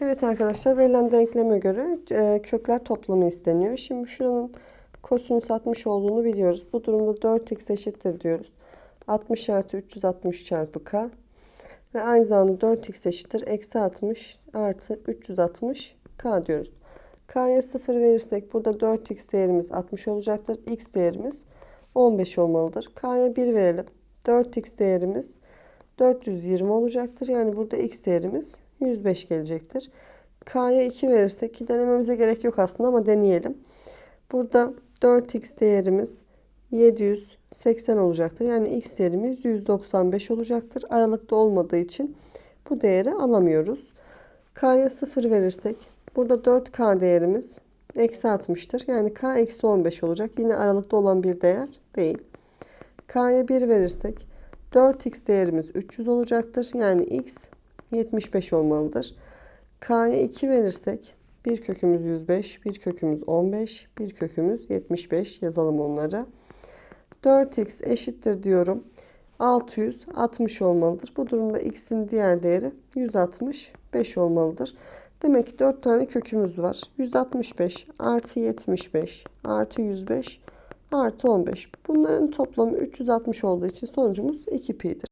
Evet arkadaşlar verilen denkleme göre e, kökler toplamı isteniyor. Şimdi şuranın kosinüs 60 olduğunu biliyoruz. Bu durumda 4x eşittir diyoruz. 60 artı 360 çarpı k. Ve aynı zamanda 4x eşittir. Eksi 60 artı 360 k diyoruz. k'ya 0 verirsek burada 4x değerimiz 60 olacaktır. x değerimiz 15 olmalıdır. k'ya 1 verelim. 4x değerimiz 420 olacaktır. Yani burada x değerimiz 105 gelecektir. K'ya 2 verirsek ki denememize gerek yok aslında ama deneyelim. Burada 4x değerimiz 780 olacaktır. Yani x değerimiz 195 olacaktır. Aralıkta olmadığı için bu değeri alamıyoruz. K'ya 0 verirsek burada 4K değerimiz eksi 60'tır. Yani K eksi 15 olacak. Yine aralıkta olan bir değer değil. K'ya 1 verirsek 4x değerimiz 300 olacaktır. Yani x 75 olmalıdır. K'ya 2 verirsek bir kökümüz 105, bir kökümüz 15, bir kökümüz 75 yazalım onları. 4x eşittir diyorum. 660 olmalıdır. Bu durumda x'in diğer değeri 165 olmalıdır. Demek ki 4 tane kökümüz var. 165 artı 75 artı 105 artı 15. Bunların toplamı 360 olduğu için sonucumuz 2pi'dir.